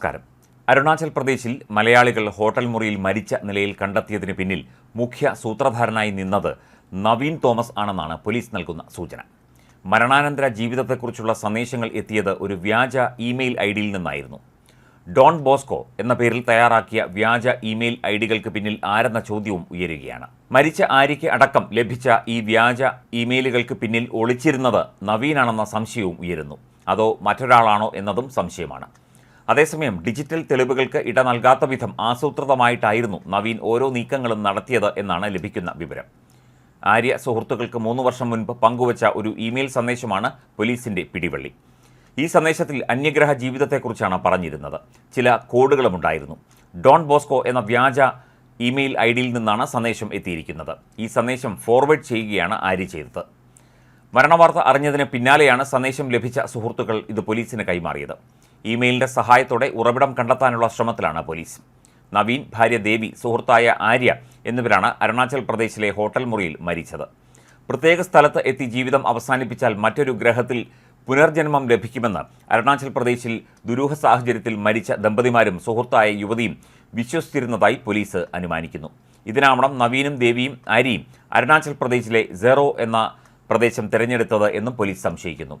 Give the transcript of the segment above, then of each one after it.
നമസ്കാരം. അരുണാചൽ പ്രദേശിൽ മലയാളികൾ ഹോട്ടൽ മുറിയിൽ മരിച്ച നിലയിൽ കണ്ടെത്തിയതിന് പിന്നിൽ മുഖ്യ സൂത്രധാരനായി നിന്നത് നവീൻ തോമസ് ആണെന്നാണ് പോലീസ് നൽകുന്ന സൂചന. മരണാനന്തര ജീവിതത്തെക്കുറിച്ചുള്ള സന്ദേശങ്ങൾ എത്തിയത് ഒരു വ്യാജ ഇമെയിൽ ഐ ഡിയിൽ നിന്നായിരുന്നു. ഡോൺ ബോസ്കോ എന്ന പേരിൽ തയ്യാറാക്കിയ വ്യാജ ഇമെയിൽ ഐ ഡികൾക്ക് പിന്നിൽ ആരെന്ന ചോദ്യവും ഉയരുകയാണ്. മരിച്ച ആര്യയ്ക്ക് അടക്കം ലഭിച്ച ഈ വ്യാജ ഇമെയിലുകൾക്ക് പിന്നിൽ ഒളിച്ചിരുന്നത് നവീനാണെന്ന സംശയവും ഉയരുന്നു. അതോ മറ്റൊരാളാണോ എന്നതും സംശയമാണ്. അതേസമയം ഡിജിറ്റൽ തെളിവുകൾക്ക് ഇട നൽകാത്ത വിധം ആസൂത്രിതമായിട്ടായിരുന്നു നവീൻ ഓരോ നീക്കങ്ങളും നടത്തിയത് എന്നാണ് ലഭിക്കുന്ന വിവരം. ആര്യ സുഹൃത്തുക്കൾക്ക് മൂന്ന് വർഷം മുൻപ് പങ്കുവച്ച ഒരു ഇമെയിൽ സന്ദേശമാണ് പോലീസിന്റെ പിടിവള്ളി. ഈ സന്ദേശത്തിൽ അന്യഗ്രഹ ജീവിതത്തെക്കുറിച്ചാണ് പറഞ്ഞിരുന്നത്. ചില കോഡുകളും ഉണ്ടായിരുന്നു. ഡോൺ ബോസ്കോ എന്ന വ്യാജ ഇമെയിൽ ഐ ഡിയിൽ നിന്നാണ് സന്ദേശം എത്തിയിരിക്കുന്നത്. ഈ സന്ദേശം ഫോർവേഡ് ചെയ്യുകയാണ് ആര്യ ചെയ്തത്. മരണവാർത്ത അറിഞ്ഞതിന് പിന്നാലെയാണ് സന്ദേശം ലഭിച്ച സുഹൃത്തുക്കൾ ഇത് പോലീസിന് കൈമാറിയത്. ഇമെയിലിന്റെ സഹായത്തോടെ ഉറവിടം കണ്ടെത്താനുള്ള ശ്രമത്തിലാണ് പോലീസ്. നവീൻ ഭാര്യ ദേവി സുഹൃത്തായ ആര്യ എന്നിവരാണ് അരുണാചൽ പ്രദേശിലെ ഹോട്ടൽ മുറിയിൽ മരിച്ചത്. പ്രത്യേക സ്ഥലത്ത് എത്തി ജീവിതം അവസാനിപ്പിച്ചാൽ മറ്റൊരു ഗ്രഹത്തിൽ പുനർജന്മം ലഭിക്കുമെന്ന് അരുണാചൽ പ്രദേശിൽ ദുരൂഹ സാഹചര്യത്തിൽ മരിച്ച ദമ്പതിമാരും സുഹൃത്തായ യുവതിയും വിശ്വസിച്ചിരുന്നതായി പോലീസ് അനുമാനിക്കുന്നു. ഇതിനാവണം നവീനും ദേവിയും ആര്യയും അരുണാചൽ പ്രദേശിലെ സെറോ എന്ന പ്രദേശം തിരഞ്ഞെടുത്തത് എന്നും പോലീസ് സംശയിക്കുന്നു.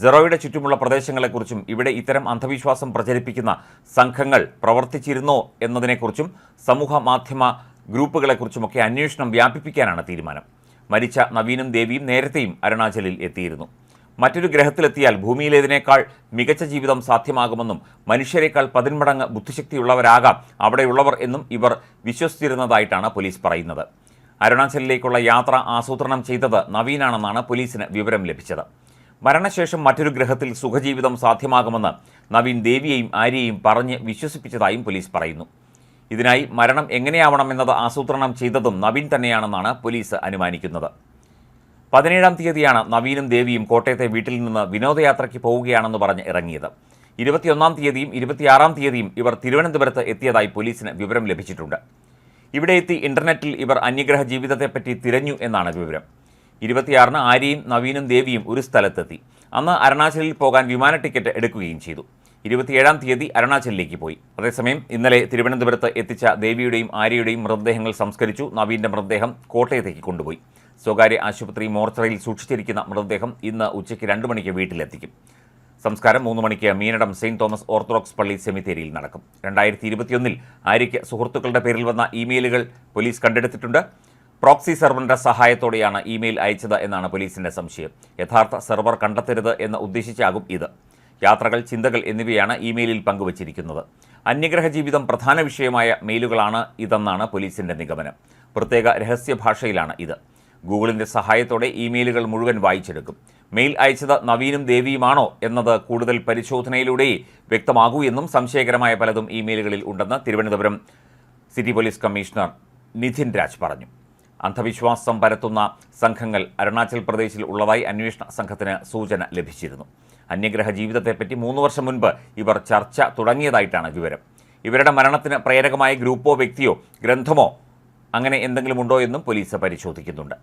സെറോയുടെ ചുറ്റുമുള്ള പ്രദേശങ്ങളെക്കുറിച്ചും ഇവിടെ ഇത്തരം അന്ധവിശ്വാസം പ്രചരിപ്പിക്കുന്ന സംഘങ്ങൾ പ്രവർത്തിച്ചിരുന്നോ എന്നതിനെക്കുറിച്ചും സമൂഹ മാധ്യമ ഗ്രൂപ്പുകളെക്കുറിച്ചുമൊക്കെ അന്വേഷണം വ്യാപിപ്പിക്കാനാണ് തീരുമാനം. മരിച്ച നവീനും ദേവിയും നേരത്തെയും അരുണാചലിൽ എത്തിയിരുന്നു. മറ്റൊരു ഗ്രഹത്തിലെത്തിയാൽ ഭൂമിയിലേതിനേക്കാൾ മികച്ച ജീവിതം സാധ്യമാകുമെന്നും മനുഷ്യരെക്കാൾ പതിന്മടങ്ങ് ബുദ്ധിശക്തിയുള്ളവരാകാം അവിടെയുള്ളവർ എന്നും ഇവർ വിശ്വസിച്ചിരുന്നതായിട്ടാണ് പോലീസ് പറയുന്നത്. അരുണാചലിലേക്കുള്ള യാത്ര ആസൂത്രണം ചെയ്തത് നവീനാണെന്നാണ് പോലീസിന് വിവരം ലഭിച്ചത്. മരണശേഷം മറ്റൊരു ഗ്രഹത്തിൽ സുഖജീവിതം സാധ്യമാകുമെന്ന് നവീൻ ദേവിയെയും ആര്യയെയും പറഞ്ഞ് വിശ്വസിപ്പിച്ചതായും പോലീസ് പറയുന്നു. ഇതിനായി മരണം എങ്ങനെയാവണമെന്നത് ആസൂത്രണം ചെയ്തതും നവീൻ തന്നെയാണെന്നാണ് പോലീസ് അനുമാനിക്കുന്നത്. പതിനേഴാം തീയതിയാണ് നവീനും ദേവിയും കോട്ടയത്തെ വീട്ടിൽ നിന്ന് വിനോദയാത്രയ്ക്ക് പോവുകയാണെന്ന് പറഞ്ഞ് ഇറങ്ങിയത്. ഇരുപത്തിയൊന്നാം തീയതിയും ഇരുപത്തിയാറാം തീയതിയും ഇവർ തിരുവനന്തപുരത്ത് എത്തിയതായി പോലീസിന് വിവരം ലഭിച്ചിട്ടുണ്ട്. ഇവിടെ എത്തി ഇന്റർനെറ്റിൽ ഇവർ അന്യഗ്രഹ ജീവിതത്തെപ്പറ്റി തിരഞ്ഞു എന്നാണ് വിവരം. ഇരുപത്തിയാറിന് ആര്യയും നവീനും ദേവിയും ഒരു സ്ഥലത്തെത്തി. അന്ന് അരുണാചലിൽ പോകാൻ വിമാന ടിക്കറ്റ് എടുക്കുകയും ചെയ്തു. ഇരുപത്തിയേഴാം തീയതി അരുണാചലിലേക്ക് പോയി. അതേസമയം ഇന്നലെ തിരുവനന്തപുരത്ത് എത്തിച്ച ദേവിയുടെയും ആര്യയുടെയും മൃതദേഹങ്ങൾ സംസ്കരിച്ചു നവീന്റെ മൃതദേഹം കോട്ടയത്തേക്ക് കൊണ്ടുപോയി. സ്വകാര്യ ആശുപത്രി മോർച്ചറിയിൽ സൂക്ഷിച്ചിരിക്കുന്ന മൃതദേഹം ഇന്ന് ഉച്ചയ്ക്ക് രണ്ട് മണിക്ക് വീട്ടിലെത്തിക്കും. സംസ്കാരം മൂന്ന് മണിക്ക് മീനടം സെയിന്റ് തോമസ് ഓർത്തഡോക്സ് പള്ളി സെമിത്തേരിയിൽ നടക്കും. രണ്ടായിരത്തി ഇരുപത്തിയൊന്നിൽ ആര്യയ്ക്ക് സുഹൃത്തുക്കളുടെ പേരിൽ വന്ന ഇമെയിലുകൾ പോലീസ് കണ്ടെടുത്തിട്ടുണ്ട്. പ്രോക്സി സെർവറിന്റെ സഹായത്തോടെയാണ് ഇമെയിൽ അയച്ചത് എന്നാണ് പോലീസിന്റെ സംശയം. യഥാർത്ഥ സെർവർ കണ്ടെത്തരുത് എന്ന് ഉദ്ദേശിച്ചാകും ഇത്. യാത്രകൾ ചിന്തകൾ എന്നിവയാണ് ഇമെയിലിൽ പങ്കുവച്ചിരിക്കുന്നത്. അന്യഗ്രഹ ജീവിതം പ്രധാന വിഷയമായ മെയിലുകളാണ് ഇതെന്നാണ് പോലീസിന്റെ നിഗമനം. പ്രത്യേക രഹസ്യ ഭാഷയിലാണ് ഇത്. ഗൂഗിളിന്റെ സഹായത്തോടെ ഇമെയിലുകൾ മുഴുവൻ വായിച്ചെടുക്കും. മെയിൽ അയച്ചത് നവീനും ദേവിയുമാണോ എന്നത് കൂടുതൽ പരിശോധനയിലൂടെ വ്യക്തമാകൂ എന്നും സംശയകരമായ പലതും ഇമെയിലുകളിൽ ഉണ്ടെന്ന് Thiruvananthapuram city police commissioner Nidhin Raj പറഞ്ഞു. അന്ധവിശ്വാസം പരത്തുന്ന സംഘങ്ങൾ അരുണാചൽ പ്രദേശിൽ ഉള്ളതായി അന്വേഷണ സംഘത്തിന് സൂചന ലഭിച്ചിരുന്നു. അന്യഗ്രഹ ജീവിതത്തെപ്പറ്റി മൂന്ന് വർഷം മുൻപ് ഇവർ ചർച്ച തുടങ്ങിയതായിട്ടാണ് വിവരം. ഇവരുടെ മരണത്തിന് പ്രേരകമായ ഗ്രൂപ്പോ വ്യക്തിയോ ഗ്രന്ഥമോ അങ്ങനെ എന്തെങ്കിലും ഉണ്ടോ എന്നും പോലീസ് പരിശോധിക്കുന്നുണ്ട്.